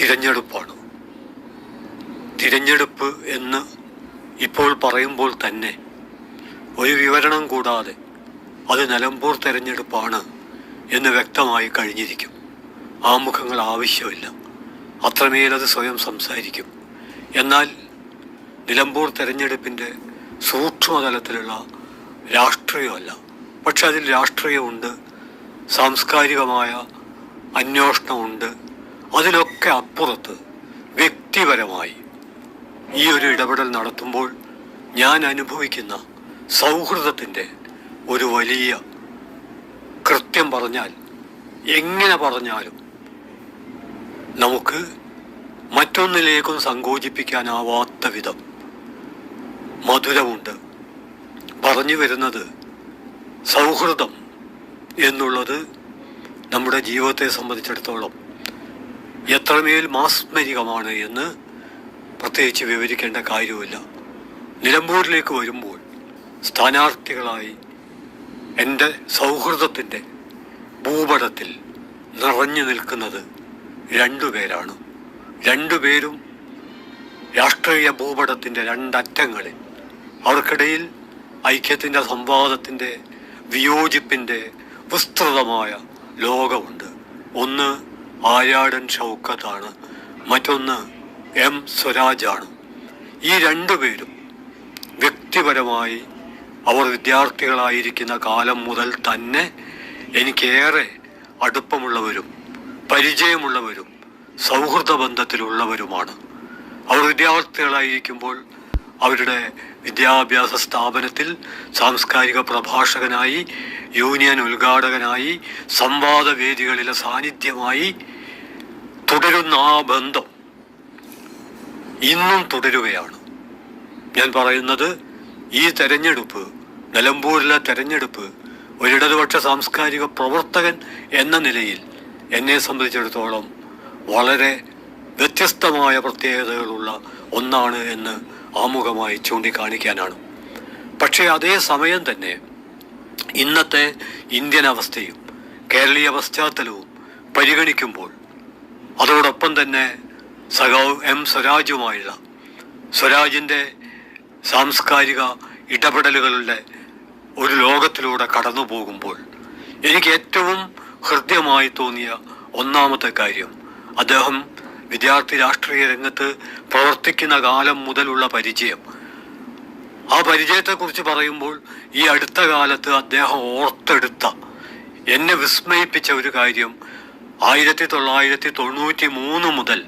തിരഞ്ഞെടുപ്പാണ്. തിരഞ്ഞെടുപ്പ് എന്ന് ഇപ്പോൾ പറയുമ്പോൾ തന്നെ ഒരു വിവരണം കൂടാതെ അത് നിലമ്പൂർ തെരഞ്ഞെടുപ്പാണ് എന്ന് വ്യക്തമായി കഴിഞ്ഞിരിക്കും. ആമുഖങ്ങൾ ആവശ്യമില്ല. അത്രമേലത് സ്വയം സംസാരിക്കും. എന്നാൽ നിലമ്പൂർ തെരഞ്ഞെടുപ്പിന്റെ സൂക്ഷ്മതലത്തിലുള്ള രാഷ്ട്രീയമല്ല. പക്ഷെ അതിൽ രാഷ്ട്രീയമുണ്ട് സാംസ്കാരികമായ അന്വേഷണമുണ്ട് അതിലൊക്കെ അപ്പുറത്ത് വ്യക്തിപരമായി ഈ ഒരു ഇടപെടൽ നടത്തുമ്പോൾ ഞാൻ അനുഭവിക്കുന്ന സൗഹൃദത്തിന്റെ ഒരു വലിയ കൃത്യം പറഞ്ഞാൽ എങ്ങനെ പറഞ്ഞാലും നമുക്ക് മറ്റൊന്നിലേക്കും സങ്കോചിപ്പിക്കാനാവാത്ത വിധം മധുരമുണ്ട്. പറഞ്ഞു വരുന്നത് സൗഹൃദം എന്നുള്ളത് നമ്മുടെ ജീവിതത്തെ സംബന്ധിച്ചിടത്തോളം എത്രമേൽ മാസ്മരികമാണ് എന്ന് പ്രത്യേകിച്ച് വിവരിക്കേണ്ട കാര്യമില്ല നിലമ്പൂരിലേക്ക് വരുമ്പോൾ സ്ഥാനാർത്ഥികളായി എന്റെ സൗഹൃദത്തിന്റെ ഭൂപടത്തിൽ നിറഞ്ഞു നിൽക്കുന്നത് രണ്ടുപേരാണ് രണ്ടുപേരും രാഷ്ട്രീയ ഭൂപടത്തിന്റെ രണ്ടറ്റങ്ങളിൽ അവർക്കിടയിൽ ഐക്യത്തിന്റെ സംവാദത്തിന്റെ വിയോജിപ്പിന്റെ വിസ്തൃതമായ ലോകമുണ്ട്. ഒന്ന് ആര്യാടൻ ഷൗക്കത്താണ് മറ്റൊന്ന് എം സ്വരാജാണ്. ഈ രണ്ടു പേരും വ്യക്തിപരമായി അവർ വിദ്യാർത്ഥികളായിരിക്കുന്ന കാലം മുതൽ തന്നെ എനിക്കേറെ അടുപ്പമുള്ളവരും പരിചയമുള്ളവരും സൗഹൃദ ബന്ധത്തിലുള്ളവരുമാണ് അവർ വിദ്യാർത്ഥികളായിരിക്കുമ്പോൾ അവരുടെ വിദ്യാഭ്യാസ സ്ഥാപനത്തിൽ സാംസ്കാരിക പ്രഭാഷകനായി യൂണിയൻ ഉദ്ഘാടകനായി സംവാദ വേദികളിലെ സാന്നിധ്യമായി തുടരുന്ന ആ ബന്ധം ഇന്നും തുടരുകയാണ്. ഞാൻ പറയുന്നത് ഈ തെരഞ്ഞെടുപ്പ് നിലമ്പൂരിലെ തെരഞ്ഞെടുപ്പ് ഒരിടതുപക്ഷ സാംസ്കാരിക പ്രവർത്തകൻ എന്ന നിലയിൽ എന്നെ സംബന്ധിച്ചിടത്തോളം വളരെ വ്യത്യസ്തമായ പ്രത്യേകതകളുള്ള ഒന്നാണ് എന്ന് ആമുഖമായി ചൂണ്ടിക്കാണിക്കാനാണ്. പക്ഷേ അതേ സമയം തന്നെ ഇന്നത്തെ ഇന്ത്യൻ അവസ്ഥയും കേരളീയ പശ്ചാത്തലവും പരിഗണിക്കുമ്പോൾ അതോടൊപ്പം തന്നെ സഖാവ് എം സ്വരാജുമായുള്ള സ്വരാജിന്റെ സാംസ്കാരിക ഇടപെടലുകളുടെ ഒരു ലോകത്തിലൂടെ കടന്നു പോകുമ്പോൾ എനിക്ക് ഏറ്റവും ഹൃദ്യമായി തോന്നിയ ഒന്നാമത്തെ കാര്യം അദ്ദേഹം വിദ്യാർത്ഥി രാഷ്ട്രീയ രംഗത്ത് പ്രവർത്തിക്കുന്ന കാലം മുതലുള്ള പരിചയം. ആ പരിചയത്തെക്കുറിച്ച് പറയുമ്പോൾ ഈ അടുത്ത കാലത്ത് അദ്ദേഹം ഓർത്തെടുത്ത എന്നെ വിസ്മയിപ്പിച്ച ഒരു കാര്യം ആയിരത്തി തൊള്ളായിരത്തി തൊണ്ണൂറ്റി മൂന്ന് മുതൽ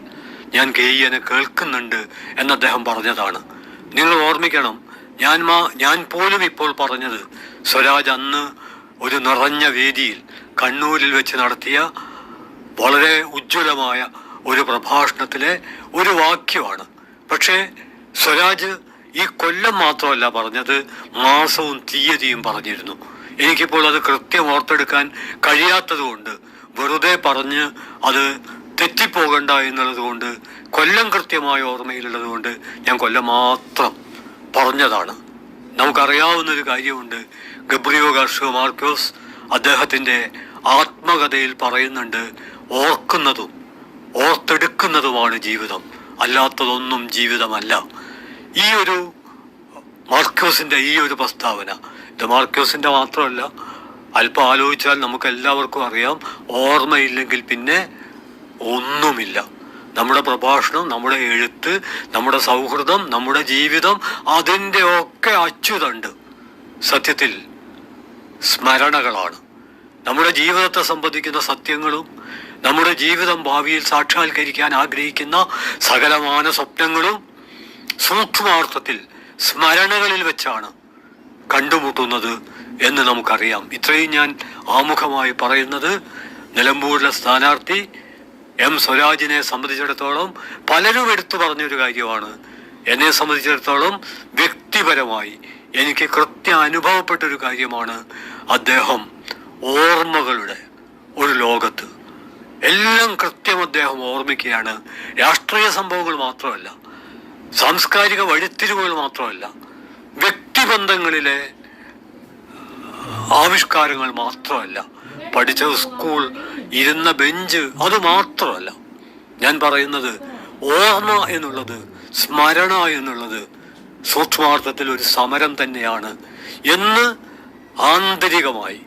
ഞാൻ ഗെയ്യനെ കേൾക്കുന്നുണ്ട് എന്ന് അദ്ദേഹം പറഞ്ഞതാണ്. നിങ്ങൾ ഓർമ്മിക്കണം ഞാൻ മാ ഞാൻ പോലും ഇപ്പോൾ പറഞ്ഞത് സ്വരാജ് അന്ന് ഒരു നിറഞ്ഞ വേദിയിൽ കണ്ണൂരിൽ വെച്ച് നടത്തിയ വളരെ ഉജ്ജ്വലമായ ഒരു പ്രഭാഷണത്തിലെ ഒരു വാക്യമാണ്. പക്ഷേ സ്വരാജ് ഈ കൊല്ലം മാത്രമല്ല പറഞ്ഞത് മാസവും തീയതിയും പറഞ്ഞിരുന്നു. എനിക്കിപ്പോൾ അത് കൃത്യം ഓർത്തെടുക്കാൻ കഴിയാത്തതുകൊണ്ട് വെറുതെ പറഞ്ഞ് അത് തെറ്റിപ്പോകണ്ട എന്നുള്ളത് കൊണ്ട് കൊല്ലം കൃത്യമായ ഓർമ്മയിലുള്ളത് കൊണ്ട് ഞാൻ കൊല്ലം മാത്രം പറഞ്ഞതാണ്. നമുക്കറിയാവുന്ന ഒരു കാര്യമുണ്ട്. ഗബ്രിയോ ഗാർഷിയോ മാർക്കോസ് അദ്ദേഹത്തിന്റെ ആത്മകഥയിൽ പറയുന്നുണ്ട് ഓർക്കുന്നതും ഓർത്തെടുക്കുന്നതുമാണ് ജീവിതം. അല്ലാത്തതൊന്നും ജീവിതമല്ല. ഈ ഒരു മാർക്കോസിന്റെ ഈ ഒരു പ്രസ്താവന ഇത് മാർക്കോസിന്റെ മാത്രമല്ല അല്പം ആലോചിച്ചാൽ നമുക്ക് എല്ലാവർക്കും അറിയാം ഓർമ്മയില്ലെങ്കിൽ പിന്നെ ഒന്നുമില്ല. നമ്മുടെ പ്രഭാഷണം നമ്മുടെ എഴുത്ത് നമ്മുടെ സൗഹൃദം നമ്മുടെ ജീവിതം അതിന്റെ ഒക്കെ അച്ചുതണ്ട്. സത്യത്തിൽ സ്മരണകളാണ്. നമ്മുടെ ജീവിതത്തെ സംബന്ധിക്കുന്ന സത്യങ്ങളും നമ്മുടെ ജീവിതം ഭാവിയിൽ സാക്ഷാത്കരിക്കാൻ ആഗ്രഹിക്കുന്ന സകലമാന സ്വപ്നങ്ങളും സൂക്ഷ്മാർത്ഥത്തിൽ സ്മരണകളിൽ വെച്ചാണ് കണ്ടുമുട്ടുന്നത് എന്ന് നമുക്കറിയാം. ഇത്രയും ഞാൻ ആമുഖമായി പറയുന്നത് നിലമ്പൂരിലെ സ്ഥാനാർത്ഥി എം സ്വരാജിനെ സംബന്ധിച്ചിടത്തോളം പലരും എടുത്തു പറഞ്ഞൊരു കാര്യമാണ്. എന്നെ സംബന്ധിച്ചിടത്തോളം വ്യക്തിപരമായി എനിക്ക് കൃത്യ അനുഭവപ്പെട്ട ഒരു കാര്യമാണ് അദ്ദേഹം ഓർമ്മകളുടെ ഒരു ലോകത്ത്. എല്ലാം കൃത്യം അദ്ദേഹം ഓർമ്മിക്കുകയാണ്. രാഷ്ട്രീയ സംഭവങ്ങൾ മാത്രമല്ല സാംസ്കാരിക വഴിത്തിരിവുകൾ മാത്രമല്ല വ്യക്തിബന്ധങ്ങളിലെ ആവിഷ്കാരങ്ങൾ മാത്രമല്ല. പഠിച്ച സ്കൂൾ ഇരുന്ന ബെഞ്ച് അത് മാത്രമല്ല. ഞാൻ പറയുന്നത് ഓർമ്മ എന്നുള്ളത് സ്മരണ എന്നുള്ളത് സൂക്ഷ്മാർത്ഥത്തിൽ ഒരു സമരം തന്നെയാണ് എന്ന് ആന്തരികമായി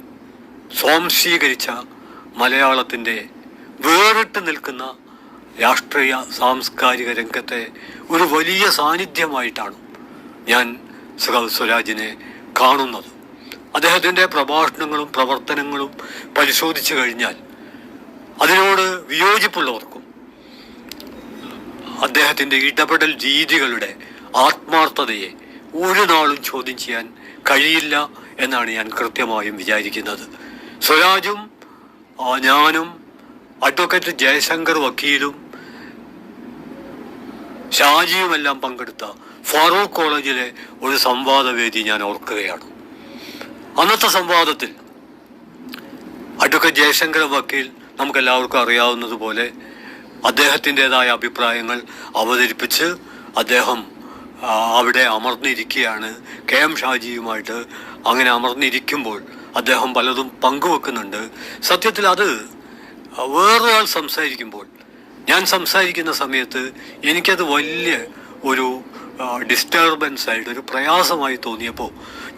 സ്വാംശീകരിച്ച മലയാളത്തിന്റെ വേറിട്ട് നിൽക്കുന്ന രാഷ്ട്രീയ സാംസ്കാരിക രംഗത്തെ ഒരു വലിയ സാന്നിധ്യമായിട്ടാണ് ഞാൻ സുഖ സ്വരാജിനെ കാണുന്നത്. അദ്ദേഹത്തിന്റെ പ്രഭാഷണങ്ങളും പ്രവർത്തനങ്ങളും പരിശോധിച്ചു കഴിഞ്ഞാൽ അതിനോട് വിയോജിപ്പുള്ളവർക്കും അദ്ദേഹത്തിന്റെ ഇടപെടൽ രീതികളുടെ ആത്മാർത്ഥതയെ ഒരു നാളും ചോദ്യം ചെയ്യാൻ കഴിയില്ല എന്നാണ് ഞാൻ കൃത്യമായും വിചാരിക്കുന്നത്. സ്വരാജും ഞാനും അഡ്വക്കേറ്റ് ജയശങ്കർ വക്കീലും ഷാജിയുമെല്ലാം പങ്കെടുത്ത ഫാറൂഖ് കോളേജിലെ ഒരു സംവാദവേദി ഞാൻ ഓർക്കുകയാണ്. അന്നത്തെ സംവാദത്തിൽ അഡ്വക്കേറ്റ് ജയശങ്കർ വക്കീൽ നമുക്ക് നമുക്കെല്ലാവർക്കും അറിയാവുന്നതുപോലെ അദ്ദേഹത്തിന്റെതായ അഭിപ്രായങ്ങൾ അവതരിപ്പിച്ച് അദ്ദേഹം അവിടെ അമർന്നിരിക്കുകയാണ്. കെ എം ഷാജിയുമായിട്ട് അങ്ങനെ അമർന്നിരിക്കുമ്പോൾ അദ്ദേഹം പലതും പങ്കുവെക്കുന്നുണ്ട്. സത്യത്തിൽ അത് വേറൊരാൾ സംസാരിക്കുമ്പോൾ ഞാൻ സംസാരിക്കുന്ന സമയത്ത് എനിക്കത് വലിയ ഒരു ഡിസ്റ്റർബൻസ് ആയിട്ട് ഒരു പ്രയാസമായി തോന്നിയപ്പോൾ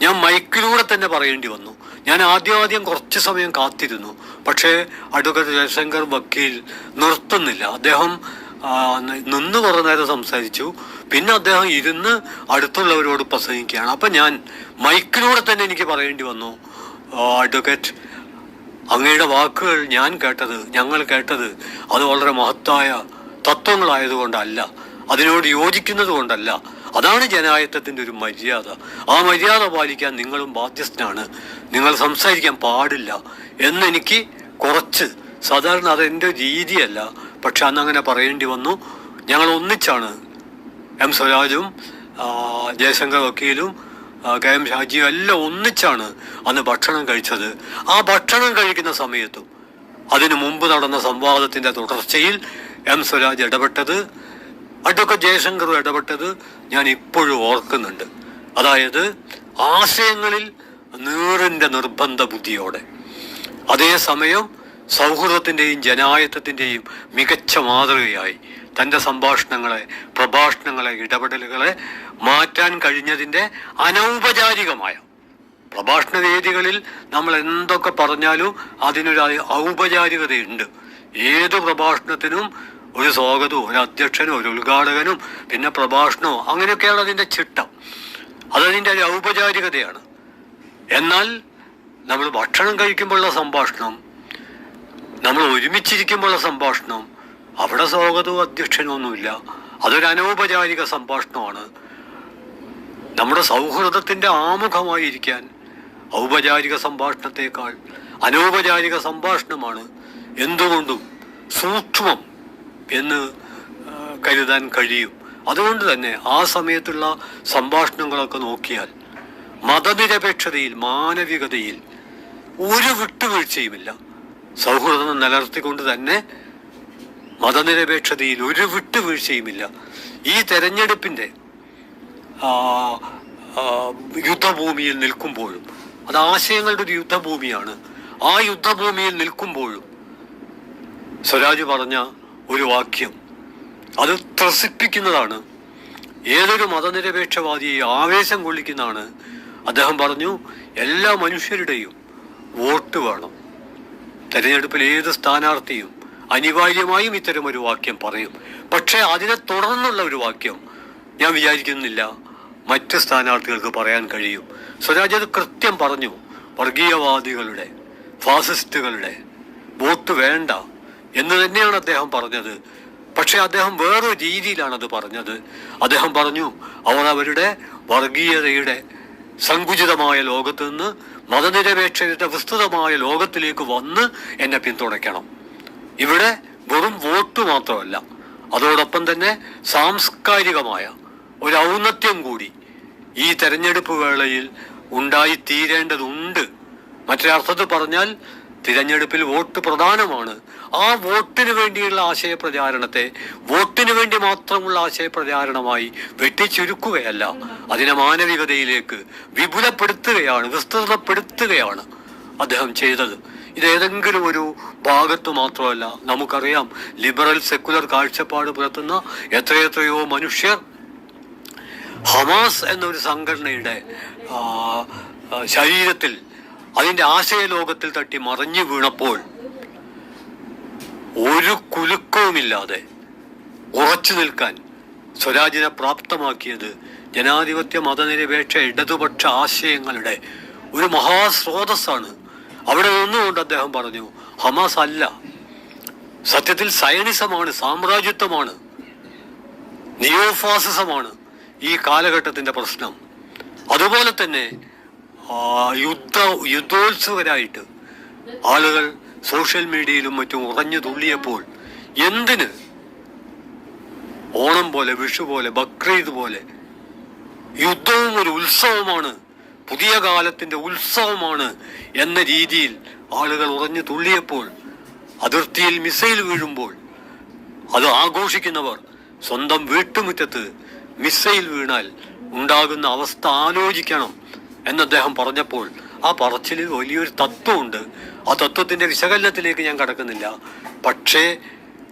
ഞാൻ മൈക്കിലൂടെ തന്നെ പറയേണ്ടി വന്നു. ഞാൻ ആദ്യം ആദ്യം കുറച്ച് സമയം കാത്തിരുന്നു. പക്ഷേ അഡ്വക്കേറ്റ് ജയശങ്കർ വക്കീൽ നിർത്തുന്നില്ല. അദ്ദേഹം നിന്ന് കുറേ നേരം സംസാരിച്ചു. പിന്നെ അദ്ദേഹം ഇരുന്ന് അടുത്തുള്ളവരോട് പ്രസംഗിക്കുകയാണ്. അപ്പം ഞാൻ മൈക്കിലൂടെ തന്നെ എനിക്ക് പറയേണ്ടി വന്നു. അഡ്വക്കേറ്റ് അങ്ങയുടെ വാക്കുകൾ ഞാൻ കേട്ടത് ഞങ്ങൾ കേട്ടത് അത് വളരെ മഹത്തായ തത്വങ്ങളായതുകൊണ്ടല്ല. അതിനോട് യോജിക്കുന്നത് കൊണ്ടല്ല. അതാണ് ജനായത്വത്തിന്റെ ഒരു മര്യാദ. ആ മര്യാദ പാലിക്കാൻ നിങ്ങളും ബാധ്യസ്ഥനാണ്. നിങ്ങൾ സംസാരിക്കാൻ പാടില്ല എന്നെനിക്ക് കുറച്ച്. സാധാരണ അതെന്റെ രീതിയല്ല. പക്ഷെ അന്ന് അങ്ങനെ പറയേണ്ടി വന്നു. ഞങ്ങൾ ഒന്നിച്ചാണ്. എം സ്വരാജും ജയശങ്കർ വക്കീലും കെ എം ഷാജിയും എല്ലാം ഒന്നിച്ചാണ് അന്ന് ഭക്ഷണം കഴിച്ചത്. ആ ഭക്ഷണം കഴിക്കുന്ന സമയത്തും അതിനു മുമ്പ് നടന്ന സംവാദത്തിന്റെ തുടർച്ചയിൽ എം സ്വരാജ് ഇടപെട്ടത് അഡ്വക്കേറ്റ് ജയശങ്കർ ഇടപെട്ടത് ഞാൻ ഇപ്പോഴും ഓർക്കുന്നുണ്ട്. അതായത് ആശയങ്ങളിൽ നീറിന്റെ നിർബന്ധ ബുദ്ധിയോടെ. അതേസമയം സൗഹൃദത്തിന്റെയും ജനായത്വത്തിന്റെയും മികച്ച മാതൃകയായി തന്റെ സംഭാഷണങ്ങളെ പ്രഭാഷണങ്ങളെ ഇടപെടലുകളെ മാറ്റാൻ കഴിഞ്ഞതിന്റെ അനൗപചാരികമായ. പ്രഭാഷണ വേദികളിൽ നമ്മൾ എന്തൊക്കെ പറഞ്ഞാലും അതിനൊരു ഔപചാരികതയുണ്ട്. ഏത് പ്രഭാഷണത്തിനും ഒരു സ്വാഗതവും ഒരു അധ്യക്ഷനും ഒരു ഉദ്ഘാടകനും പിന്നെ പ്രഭാഷണവും അങ്ങനെയൊക്കെയാണ് അതിന്റെ ചിട്ടം. അതതിന്റെ ഒരു ഔപചാരികതയാണ്. എന്നാൽ നമ്മൾ ഭക്ഷണം കഴിക്കുമ്പോഴുള്ള സംഭാഷണം നമ്മൾ ഒരുമിച്ചിരിക്കുമ്പോഴുള്ള സംഭാഷണം അവിടെ സ്വാഗതവും അധ്യക്ഷനും ഒന്നുമില്ല. അതൊരു അനൗപചാരിക സംഭാഷണമാണ്. നമ്മുടെ സൗഹൃദത്തിന്റെ ആമുഖമായിരിക്കാൻ ഔപചാരിക സംഭാഷണത്തേക്കാൾ അനൗപചാരിക സംഭാഷണമാണ് എന്തുകൊണ്ടും സൂക്ഷ്മം എന്ന് കരുതാൻ കഴിയും. അതുകൊണ്ട് തന്നെ ആ സമയത്തുള്ള സംഭാഷണങ്ങളൊക്കെ നോക്കിയാൽ മതനിരപേക്ഷതയിൽ മാനവികതയിൽ ഒരു വിട്ടുവീഴ്ചയുമില്ല. സൗഹൃദം നിലനിർത്തിക്കൊണ്ട് തന്നെ മതനിരപേക്ഷതയിൽ ഒരു വിട്ടുവീഴ്ചയുമില്ല. ഈ തെരഞ്ഞെടുപ്പിന്റെ യുദ്ധഭൂമിയിൽ നിൽക്കുമ്പോഴും അത് ആശയങ്ങളുടെ ഒരു യുദ്ധഭൂമിയാണ്. ആ യുദ്ധഭൂമിയിൽ നിൽക്കുമ്പോഴും സ്വരാജ് പറഞ്ഞ ഒരു വാക്യം. അത് ത്രസിപ്പിക്കുന്നതാണ്. ഏതൊരു മതനിരപേക്ഷവാദിയെ ആവേശം കൊള്ളിക്കുന്നതാണ്. അദ്ദേഹം പറഞ്ഞു എല്ലാ മനുഷ്യരുടെയും വോട്ട് വേണം. തെരഞ്ഞെടുപ്പിൽ ഏത് സ്ഥാനാർത്ഥിയും അനിവാര്യമായും ഇത്തരം ഒരു വാക്യം പറയും. പക്ഷേ അതിനെ തുടർന്നുള്ള ഒരു വാക്യം ഞാൻ വിചാരിക്കുന്നില്ല. മറ്റ് സ്ഥാനാർത്ഥികൾക്ക് പറയാൻ കഴിയും. സ്വരാജ് അത് കൃത്യം പറഞ്ഞു. വർഗീയവാദികളുടെ ഫാസിസ്റ്റുകളുടെ വോട്ട് വേണ്ട. എന്ന് തന്നെയാണ് അദ്ദേഹം പറഞ്ഞത്. പക്ഷെ അദ്ദേഹം വേറൊരു രീതിയിലാണ് അത് പറഞ്ഞത്. അദ്ദേഹം പറഞ്ഞു അവർ അവരുടെ വർഗീയതയുടെ സങ്കുചിതമായ ലോകത്ത് നിന്ന് മതനിരപേക്ഷതയുടെ വിസ്തൃതമായ ലോകത്തിലേക്ക് വന്ന് എന്നെ പിന്തുണയ്ക്കണം. ഇവിടെ വെറും വോട്ട് മാത്രമല്ല അതോടൊപ്പം തന്നെ സാംസ്കാരികമായ ഒരു ഔന്നത്യം കൂടി ഈ തെരഞ്ഞെടുപ്പ് വേളയിൽ ഉണ്ടായിത്തീരേണ്ടതുണ്ട്. മറ്റൊരർത്ഥത്തിൽ പറഞ്ഞാൽ തിരഞ്ഞെടുപ്പിൽ വോട്ട് പ്രധാനമാണ്. ആ വോട്ടിന് വേണ്ടിയുള്ള ആശയപ്രചാരണത്തെ വോട്ടിന് വേണ്ടി മാത്രമുള്ള ആശയപ്രചാരണമായി വെട്ടിച്ചുരുക്കുകയല്ല. അതിനെ മാനവികതയിലേക്ക് വിപുലപ്പെടുത്തുകയാണ് വിസ്തൃതപ്പെടുത്തുകയാണ് അദ്ദേഹം ചെയ്തത്. ഇത് ഏതെങ്കിലും ഒരു ഭാഗത്ത് മാത്രമല്ല നമുക്കറിയാം ലിബറൽ സെക്കുലർ കാഴ്ചപ്പാട് പുലർത്തുന്ന എത്രയെത്രയോ മനുഷ്യർ ഹമാസ് എന്നൊരു സംഘടനയുടെ ശരീരത്തിൽ അതിന്റെ ആശയലോകത്തിൽ തട്ടി മറിഞ്ഞു വീണപ്പോൾ ഒരു കുലുക്കവുമില്ലാതെ ഉറച്ചു നിൽക്കാൻ സ്വരാജിനെ പ്രാപ്തമാക്കിയത് ജനാധിപത്യ മതനിരപേക്ഷ ഇടതുപക്ഷ ആശയങ്ങളുടെ ഒരു മഹാസ്രോതസ്സാണ്. അവിടെ നിന്നുകൊണ്ട് അദ്ദേഹം പറഞ്ഞു ഹമാസ് അല്ല. സത്യത്തിൽ സയനിസമാണ് സാമ്രാജ്യത്വമാണ് നിയോഫാസിസമാണ് ഈ കാലഘട്ടത്തിന്റെ പ്രശ്നം. അതുപോലെ തന്നെ യുദ്ധ യുദ്ധോത്സവരായിട്ട് ആളുകൾ സോഷ്യൽ മീഡിയയിലും മറ്റും ഉറഞ്ഞു തുള്ളിയപ്പോൾ എന്തിന് ഓണം പോലെ വിഷു പോലെ ബക്രീദ് പോലെ യുദ്ധവും ഒരു ഉത്സവമാണ് പുതിയ കാലത്തിന്റെ ഉത്സവമാണ് എന്ന രീതിയിൽ ആളുകൾ ഉറഞ്ഞു തുള്ളിയപ്പോൾ അതിർത്തിയിൽ മിസൈൽ വീഴുമ്പോൾ അത് ആഘോഷിക്കുന്നവർ സ്വന്തം വീട്ടുമുറ്റത്ത് മിസൈൽ വീണാൽ ഉണ്ടാകുന്ന അവസ്ഥ ആലോചിക്കണം. എന്ന് അദ്ദേഹം പറഞ്ഞപ്പോൾ ആ പറച്ചിലിൽ വലിയൊരു തത്വമുണ്ട്. ആ തത്വത്തിന്റെ വിശകലനത്തിലേക്ക് ഞാൻ കടക്കുന്നില്ല. പക്ഷേ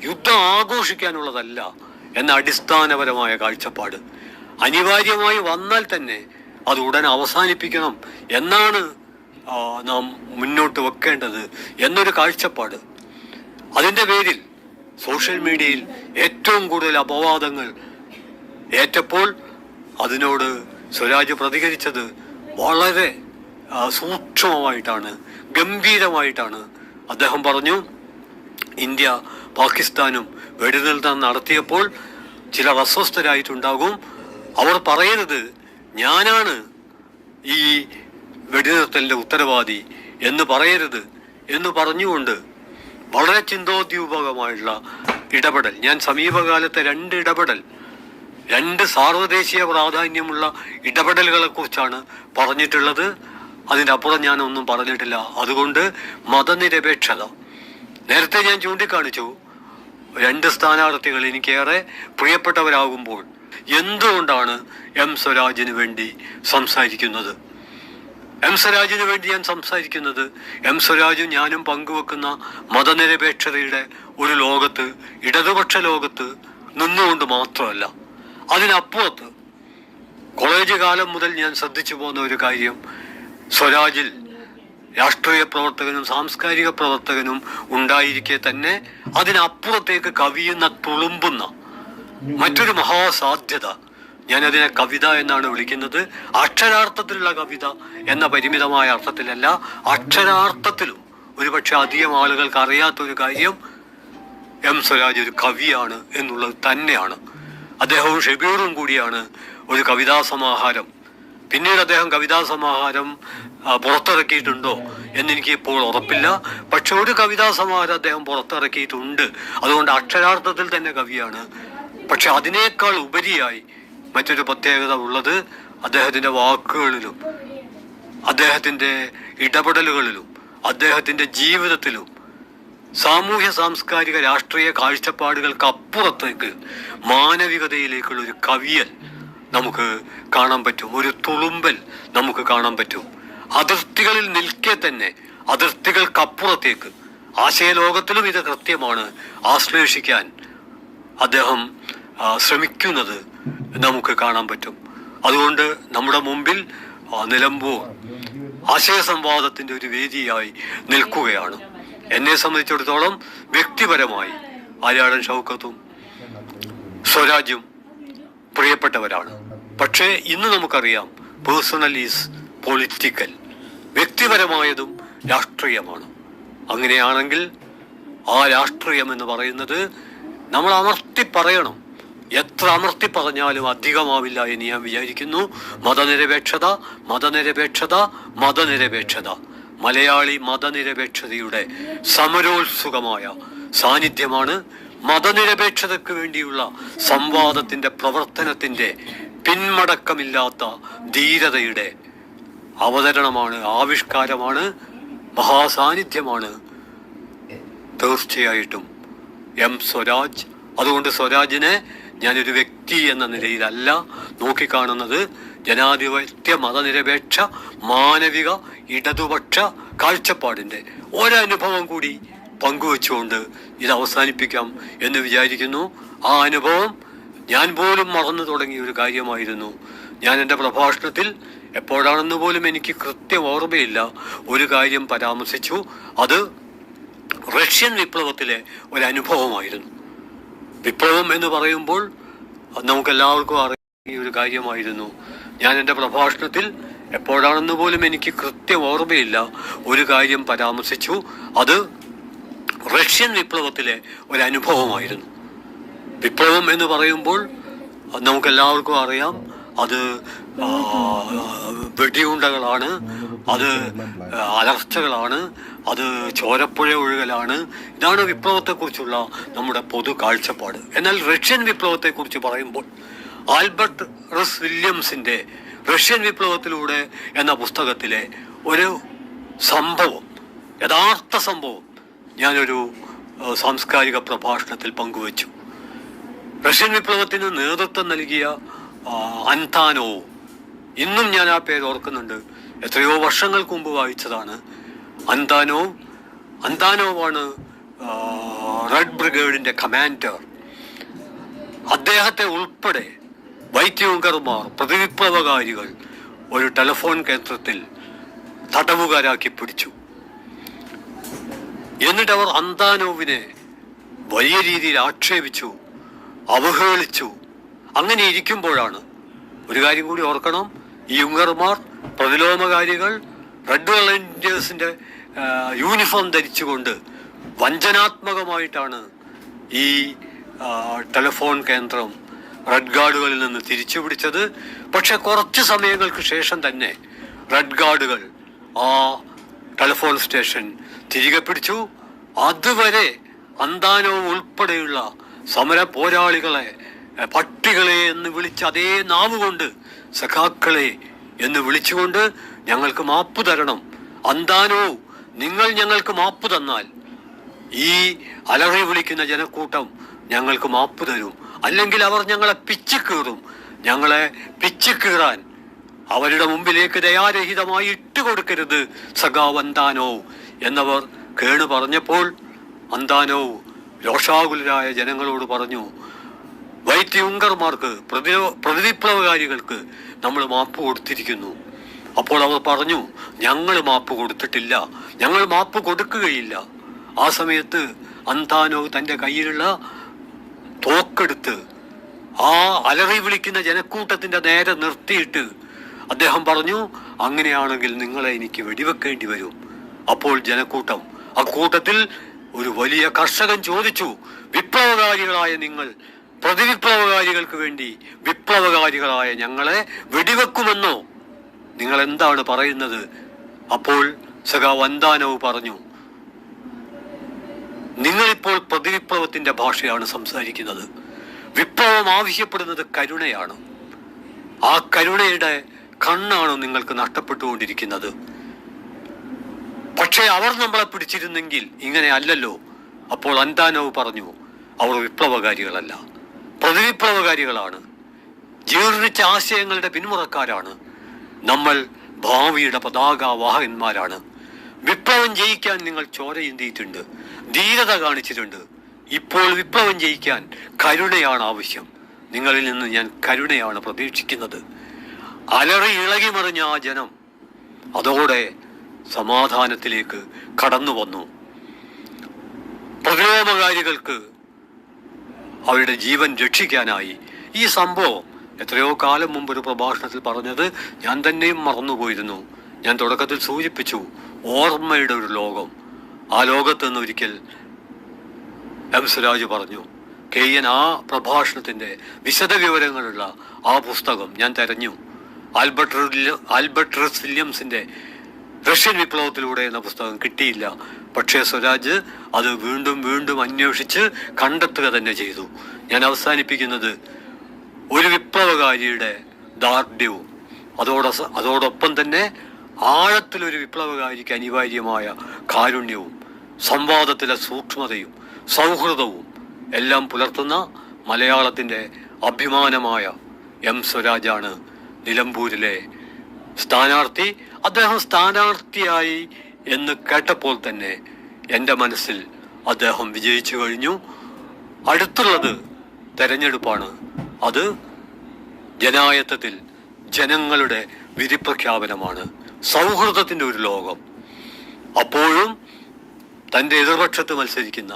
യുദ്ധം ആഘോഷിക്കാനുള്ളതല്ല എന്ന അടിസ്ഥാനപരമായ കാഴ്ചപ്പാട്. അനിവാര്യമായി വന്നാൽ തന്നെ അത് ഉടൻ അവസാനിപ്പിക്കണം എന്നാണ് നാം മുന്നോട്ട് വെക്കേണ്ടത് എന്നൊരു കാഴ്ചപ്പാട്. അതിന്റെ പേരിൽ സോഷ്യൽ മീഡിയയിൽ ഏറ്റവും കൂടുതൽ അപവാദങ്ങൾ ഏറ്റപ്പോൾ അതിനോട് സ്വരാജ് പ്രതികരിച്ചത് വളരെ സൂക്ഷ്മമായിട്ടാണ് ഗംഭീരമായിട്ടാണ് അദ്ദേഹം പറഞ്ഞു. ഇന്ത്യ പാകിസ്ഥാനും വെടിനിൽത്താൻ നടത്തിയപ്പോൾ ചിലർ അസ്വസ്ഥരായിട്ടുണ്ടാകും. അവർ പറയരുത് ഞാനാണ് ഈ വെടിനിർത്തലിന്റെ ഉത്തരവാദി എന്ന് പറയരുത് എന്ന് പറഞ്ഞുകൊണ്ട് വളരെ ചിന്തോദ്യൂപകമായുള്ള ഇടപെടൽ ഞാൻ സമീപകാലത്തെ രണ്ട് ഇടപെടൽ രണ്ട് സാർവദേശീയ പ്രാധാന്യമുള്ള ഇടപെടലുകളെ കുറിച്ചാണ് പറഞ്ഞിട്ടുള്ളത്. അതിനപ്പുറം ഞാൻ ഒന്നും പറഞ്ഞിട്ടില്ല. അതുകൊണ്ട് മതനിരപേക്ഷത. നേരത്തെ ഞാൻ ചൂണ്ടിക്കാണിച്ചു. രണ്ട് സ്ഥാനാർത്ഥികൾ എനിക്കേറെ പ്രിയപ്പെട്ടവരാകുമ്പോൾ എന്തുകൊണ്ടാണ് എം സ്വരാജിന് വേണ്ടി സംസാരിക്കുന്നത്? എം സ്വരാജിന് വേണ്ടി ഞാൻ സംസാരിക്കുന്നത് എം സ്വരാജും ഞാനും പങ്കുവെക്കുന്ന മതനിരപേക്ഷതയുടെ ഒരു ലോകത്ത് ഇടതുപക്ഷ ലോകത്ത് നിന്നുകൊണ്ട് മാത്രമല്ല. അതിനപ്പുറത്ത് കോളേജ് കാലം മുതൽ ഞാൻ ശ്രദ്ധിച്ചു പോകുന്ന ഒരു കാര്യം സ്വരാജിൽ രാഷ്ട്രീയ പ്രവർത്തകനും സാംസ്കാരിക പ്രവർത്തകനും ഉണ്ടായിരിക്കെ തന്നെ അതിനപ്പുറത്തേക്ക് കവിയുന്ന തുളുമ്പുന്ന മറ്റൊരു മഹാസാധ്യത. ഞാനതിനെ കവിത എന്നാണ് വിളിക്കുന്നത്. അക്ഷരാർത്ഥത്തിലുള്ള കവിത എന്ന പരിമിതമായ അർത്ഥത്തിലല്ല അക്ഷരാർത്ഥത്തിലും ഒരുപക്ഷെ അധികം ആളുകൾക്ക് അറിയാത്ത ഒരു കാര്യം എം സ്വരാജ് ഒരു കവിയാണ് എന്നുള്ളത് തന്നെയാണ്. അദ്ദേഹവും ഷെബീറും കൂടിയാണ് ഒരു കവിതാ സമാഹാരം പിന്നീട് അദ്ദേഹം കവിതാ സമാഹാരം പുറത്തിറക്കിയിട്ടുണ്ടോ എന്നെനിക്ക് ഇപ്പോൾ ഉറപ്പില്ല. പക്ഷെ ഒരു കവിതാ സമാഹാരം അദ്ദേഹം പുറത്തിറക്കിയിട്ടുണ്ട്. അതുകൊണ്ട് അക്ഷരാർത്ഥത്തിൽ തന്നെ കവിയാണ്. പക്ഷെ അതിനേക്കാൾ ഉപരിയായി മറ്റൊരു പ്രത്യേകത ഉള്ളത് അദ്ദേഹത്തിന്റെ വാക്കുകളിലും അദ്ദേഹത്തിന്റെ ഇടപെടലുകളിലും അദ്ദേഹത്തിന്റെ ജീവിതത്തിലും സാമൂഹ്യ സാംസ്കാരിക രാഷ്ട്രീയ കാഴ്ചപ്പാടുകൾക്ക് അപ്പുറത്തേക്ക് മാനവികതയിലേക്കുള്ള ഒരു കവിയൽ നമുക്ക് കാണാൻ പറ്റും. ഒരു തുളുമ്പൽ നമുക്ക് കാണാൻ പറ്റും. അതിർത്തികളിൽ നിൽക്കെ തന്നെ അതിർത്തികൾക്കപ്പുറത്തേക്ക് ആശയലോകത്തിലും ഇത് കൃത്യമാണ് ആശ്ലേഷിക്കാൻ അദ്ദേഹം ശ്രമിക്കുന്നത് നമുക്ക് കാണാൻ പറ്റും. അതുകൊണ്ട് നമ്മുടെ മുമ്പിൽ നിലമ്പൂർ ആശയ സംവാദത്തിന്റെ ഒരു വേദിയായി നിൽക്കുകയാണ്. എന്നെ സംബന്ധിച്ചിടത്തോളം വ്യക്തിപരമായി ആര്യാടൻ ഷൗക്കത്തും സ്വരാജ്യം പ്രിയപ്പെട്ടവരാണ്. പക്ഷേ ഇന്ന് നമുക്കറിയാം പേഴ്സണൽ ഈസ് പൊളിറ്റിക്കൽ വ്യക്തിപരമായതും രാഷ്ട്രീയമാണ്. അങ്ങനെയാണെങ്കിൽ ആ രാഷ്ട്രീയം എന്ന് പറയുന്നത് നമ്മൾ അമർത്തി പറയണം. എത്ര അമർത്തി പറഞ്ഞാലും അധികമാവില്ല എന്ന് ഞാൻ വിചാരിക്കുന്നു. മതനിരപേക്ഷത മതനിരപേക്ഷത മതനിരപേക്ഷത. മലയാളി മതനിരപേക്ഷതയുടെ സമരോത്സുകമായ സാന്നിധ്യമാണ് മതനിരപേക്ഷതയ്ക്ക് വേണ്ടിയുള്ള സംവാദത്തിന്റെ പ്രവർത്തനത്തിന്റെ പിന്മടക്കമില്ലാത്ത ധീരതയുടെ അവതരണമാണ് ആവിഷ്കാരമാണ് മഹാസാന്നിധ്യമാണ്. തീർച്ചയായിട്ടും എം സ്വരാജ്. അതുകൊണ്ട് സ്വരാജിനെ ഞാനൊരു വ്യക്തി എന്ന നിലയിലല്ല നോക്കിക്കാണുന്നത്. ജനാധിപത്യ മതനിരപേക്ഷ മാനവിക ഇടതുപക്ഷ കാഴ്ചപ്പാടിന്റെ ഒരനുഭവം കൂടി പങ്കുവെച്ചുകൊണ്ട് ഇത് അവസാനിപ്പിക്കാം എന്ന് വിചാരിക്കുന്നു. ആ അനുഭവം ഞാൻ പോലും മറന്നു തുടങ്ങിയ ഒരു കാര്യമായിരുന്നു. ഞാൻ എന്റെ പ്രഭാഷണത്തിൽ എപ്പോഴാണെന്ന് പോലും എനിക്ക് കൃത്യം ഓർമ്മയില്ല. ഒരു കാര്യം പരാമർശിച്ചു. അത് റഷ്യൻ വിപ്ലവത്തിലെ ഒരു അനുഭവമായിരുന്നു വിപ്ലവം എന്ന് പറയുമ്പോൾ നമുക്കെല്ലാവർക്കും അറിയ ഒരു കാര്യമായിരുന്നു. ഞാൻ എന്റെ പ്രഭാഷണത്തിൽ എപ്പോഴാണെന്ന് പോലും എനിക്ക് കൃത്യം ഓർമ്മയില്ല. ഒരു കാര്യം പരാമർശിച്ചു. അത് റഷ്യൻ വിപ്ലവത്തിലെ ഒരു അനുഭവമായിരുന്നു. വിപ്ലവം എന്ന് പറയുമ്പോൾ നമുക്കെല്ലാവർക്കും അറിയാം. അത് വെടിയുണ്ടകളാണ്. അത് അലർച്ചകളാണ്. അത് ചോരപ്പുഴ ഒഴുകലാണ്. ഇതാണ് വിപ്ലവത്തെക്കുറിച്ചുള്ള നമ്മുടെ പൊതു കാഴ്ചപ്പാട്. എന്നാൽ റഷ്യൻ വിപ്ലവത്തെക്കുറിച്ച് പറയുമ്പോൾ ആൽബർട്ട് റസ് വില്യംസിന്റെ റഷ്യൻ വിപ്ലവത്തിലൂടെ എന്ന പുസ്തകത്തിലെ ഒരു സംഭവം യഥാർത്ഥ സംഭവം ഞാനൊരു സാംസ്കാരിക പ്രഭാഷണത്തിൽ പങ്കുവച്ചു. റഷ്യൻ വിപ്ലവത്തിന് നേതൃത്വം നൽകിയ അന്താനോ ഇന്നും ഞാൻ ആ പേര് ഓർക്കുന്നുണ്ട്. എത്രയോ വർഷങ്ങൾക്ക് മുമ്പ് വായിച്ചതാണ്. അന്താനോ അന്താനോവാണ് റെഡ് ബ്രിഗേഡിന്റെ കമാൻഡർ. അദ്ദേഹത്തെ ഉൾപ്പെടെ വൈദ്യങ്കർമാർ പ്രതിവിപ്ലവകാരികൾ ഒരു ടെലിഫോൺ കേന്ദ്രത്തിൽ തടവുകാരാക്കി പിടിച്ചു. എന്നിട്ട് അവർ അന്താനോവിനെ വലിയ രീതിയിൽ ആക്ഷേപിച്ചു അവഹേളിച്ചു. അങ്ങനെ ഇരിക്കുമ്പോഴാണ് ഒരു കാര്യം കൂടി ഓർക്കണം. ഈ യുങ്കർമാർ പ്രതിലോമകാരികൾ റെഡ് വളണ്ടിയേഴ്സിന്റെ യൂണിഫോം ധരിച്ചുകൊണ്ട് വഞ്ചനാത്മകമായിട്ടാണ് ഈ ടെലിഫോൺ കേന്ദ്രം റെഡ് ഗാർഡുകളിൽ നിന്ന് തിരിച്ചു പിടിച്ചത് പക്ഷെ കുറച്ച് സമയങ്ങൾക്ക് ശേഷം തന്നെ റെഡ് ഗാർഡുകൾ ആ ടെലിഫോൺ സ്റ്റേഷൻ തിരികെ പിടിച്ചു. അതുവരെ അന്താനോ ഉൾപ്പെടെയുള്ള സമര പോരാളികളെ പട്ടികളെ എന്ന് വിളിച്ച് അതേ നാവ് കൊണ്ട് സഖാക്കളെ എന്ന് വിളിച്ചുകൊണ്ട് ഞങ്ങൾക്ക് മാപ്പ് തരണം. അന്താനോ നിങ്ങൾ ഞങ്ങൾക്ക് മാപ്പ് തന്നാൽ ഈ അലറി വിളിക്കുന്ന ജനക്കൂട്ടം ഞങ്ങൾക്ക് മാപ്പ് തരും. അല്ലെങ്കിൽ അവർ ഞങ്ങളെ പിച്ചിക്കീറും ഞങ്ങളെ പിച്ചിക്കീറാൻ അവരുടെ മുമ്പിലേക്ക് ദയാരഹിതമായി ഇട്ടുകൊടുക്കരുത് സഖാവ് അന്താനോ എന്നവർ കേണു പറഞ്ഞപ്പോൾ അന്താനോ രോഷാകുലരായ ജനങ്ങളോട് പറഞ്ഞു വൈദ്യുങ്കർമാർക്ക് പ്രതി പ്രതിവിപ്ലവകാരികൾക്ക് നമ്മൾ മാപ്പ് കൊടുത്തിരിക്കുന്നു. അപ്പോൾ അവർ പറഞ്ഞു ഞങ്ങൾ മാപ്പ് കൊടുത്തിട്ടില്ല ഞങ്ങൾ മാപ്പ് കൊടുക്കുകയില്ല. ആ സമയത്ത് അന്താനോ തന്റെ കയ്യിലുള്ള തോക്കെടുത്ത് ആ അലറി വിളിക്കുന്ന ജനക്കൂട്ടത്തിന്റെ നേരെ നിർത്തിയിട്ട് അദ്ദേഹം പറഞ്ഞു അങ്ങനെയാണെങ്കിൽ നിങ്ങളെ എനിക്ക് വെടിവെക്കേണ്ടി വരും. അപ്പോൾ ജനക്കൂട്ടം അക്കൂട്ടത്തിൽ ഒരു വലിയ കർഷകൻ ചോദിച്ചു വിപ്ലവകാരികളായ നിങ്ങൾ പ്രതിവിപ്ലവകാരികൾക്ക് വേണ്ടി വിപ്ലവകാരികളായ ഞങ്ങളെ വെടിവെക്കുമെന്നോ? നിങ്ങൾ എന്താണ് പറയുന്നത്? അപ്പോൾ സഖാവ് അന്താനവ് പറഞ്ഞു നിങ്ങളിപ്പോൾ പ്രതിവിപ്ലവത്തിന്റെ ഭാഷയാണ് സംസാരിക്കുന്നത്. വിപ്ലവം ആവശ്യപ്പെടുന്നത് കരുണയാണ്. ആ കരുണയുടെ കണ്ണാണ് നിങ്ങൾക്ക് നഷ്ടപ്പെട്ടുകൊണ്ടിരിക്കുന്നത്. പക്ഷേ അവർ നമ്മളെ പിടിച്ചിരുന്നെങ്കിൽ ഇങ്ങനെ അല്ലല്ലോ. അപ്പോൾ അന്താനവ് പറഞ്ഞു അവർ വിപ്ലവകാരികളല്ല. പ്രതിവിപ്ലവകാരികളാണ്. ജീർണിച്ച ആശയങ്ങളുടെ പിന്മുറക്കാരാണ്. നമ്മൾ ഭാവിയുടെ പതാകവാഹകന്മാരാണ് വിപ്ലവം ജയിക്കാൻ നിങ്ങൾ ചോര ചിന്തിയിട്ടുണ്ട്. ധീരത കാണിച്ചിട്ടുണ്ട്. ഇപ്പോൾ വിപ്ലവം ജയിക്കാൻ കരുണയാണ് ആവശ്യം. നിങ്ങളിൽ നിന്ന് ഞാൻ കരുണയാണ് പ്രതീക്ഷിക്കുന്നത്. അലറി ഇളകി മറിഞ്ഞ ആ ജനം അതോടെ സമാധാനത്തിലേക്ക് കടന്നു വന്നു. പ്രതിരോധകാരികൾക്ക് അവരുടെ ജീവൻ രക്ഷിക്കാനായി ഈ സംഭവം എത്രയോ കാലം മുമ്പ് ഒരു പ്രഭാഷണത്തിൽ പറഞ്ഞത് ഞാൻ തന്നെയും മറന്നുപോയിരുന്നു. ഞാൻ തുടക്കത്തിൽ സൂചിപ്പിച്ചു ഓർമ്മയുടെ ഒരു ലോകം. ആ ലോകത്ത് നിന്ന് ഒരിക്കൽ എം സുരാജ് പറഞ്ഞു കെ എൻ ആ പ്രഭാഷണത്തിന്റെ വിശദവിവരങ്ങളുള്ള ആ പുസ്തകം ഞാൻ തെരഞ്ഞു. ആൽബർട്ട് ആൽബർട്ട് റിസ് വില്യംസിന്റെ റഷ്യൻ വിപ്ലവത്തിലൂടെ എന്ന പുസ്തകം കിട്ടിയില്ല. പക്ഷേ സ്വരാജ് അത് വീണ്ടും വീണ്ടും അന്വേഷിച്ച് കണ്ടെത്തുക തന്നെ ചെയ്തു. ഞാൻ അവസാനിപ്പിക്കുന്നത് ഒരു വിപ്ലവകാരിയുടെ ദാർഢ്യവും. അതോട അതോടൊപ്പം തന്നെ ആഴത്തിലൊരു വിപ്ലവകാരിക്ക് അനിവാര്യമായ കാരുണ്യവും. സംവാദത്തിലെ സൂക്ഷ്മതയും സൗഹൃദവും എല്ലാം പുലർത്തുന്ന മലയാളത്തിന്റെ അഭിമാനമായ എം സ്വരാജാണ് നിലമ്പൂരിലെ സ്ഥാനാർത്ഥി. അദ്ദേഹം സ്ഥാനാർത്ഥിയായി എന്ന് കേട്ടപ്പോൾ തന്നെ എന്റെ മനസ്സിൽ അദ്ദേഹം വിജയിച്ചു കഴിഞ്ഞു. അടുത്തുള്ളത് തെരഞ്ഞെടുപ്പാണ്. അത് ജനായത്തത്തിൽ ജനങ്ങളുടെ വിധിപ്രഖ്യാപനമാണ്. സൗഹൃദത്തിന്റെ ഒരു ലോകം. അപ്പോഴും തന്റെ എതിർപക്ഷത്ത് മത്സരിക്കുന്ന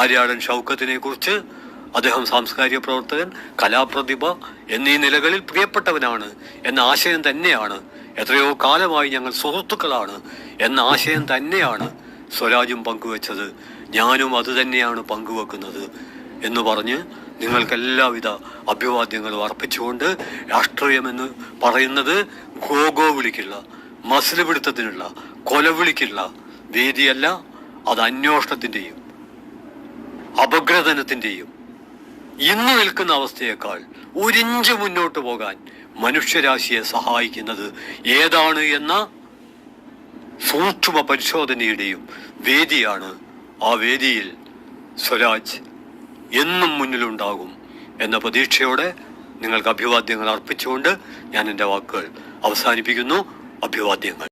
ആര്യാടൻ ഷൗക്കത്തിനെ കുറിച്ച് അദ്ദേഹം സാംസ്കാരിക പ്രവർത്തകൻ കലാപ്രതിഭ എന്നീ നിലകളിൽ പ്രിയപ്പെട്ടവനാണ് എന്ന ആശയം തന്നെയാണ്. എത്രയോ കാലമായി ഞങ്ങൾ സുഹൃത്തുക്കളാണ് എന്ന ആശയം തന്നെയാണ് സ്വരാജും പങ്കുവച്ചത്. ഞാനും അത് തന്നെയാണ് പങ്കുവെക്കുന്നത് എന്ന് പറഞ്ഞ് നിങ്ങൾക്കെല്ലാവിധ അഭിവാദ്യങ്ങളും അർപ്പിച്ചുകൊണ്ട് രാഷ്ട്രീയമെന്ന് പറയുന്നത് ഗോഗോ വിളിക്കുള്ള മസിൽ പിടുത്തത്തിനുള്ള കൊലവിളിക്കുള്ള വേദിയല്ല അത് അന്വേഷണത്തിന്റെയും അപഗ്രഥനത്തിന്റെയും ഇന്ന് നിൽക്കുന്ന അവസ്ഥയേക്കാൾ ഒരിഞ്ച് മുന്നോട്ട് പോകാൻ മനുഷ്യരാശിയെ സഹായിക്കുന്നത് ഏതാണ് എന്ന സൂക്ഷ്മ പരിശോധനയുടെയും വേദിയാണ് ആ വേദിയിൽ സ്വരാജ് എന്നും മുന്നിലുണ്ടാകും എന്ന പ്രതീക്ഷയോടെ നിങ്ങൾക്ക് അഭിവാദ്യങ്ങൾ അർപ്പിച്ചുകൊണ്ട് ഞാൻ എന്റെ വാക്കുകൾ അവസാനിപ്പിക്കുന്നു. അഭിവാദ്യങ്ങൾ.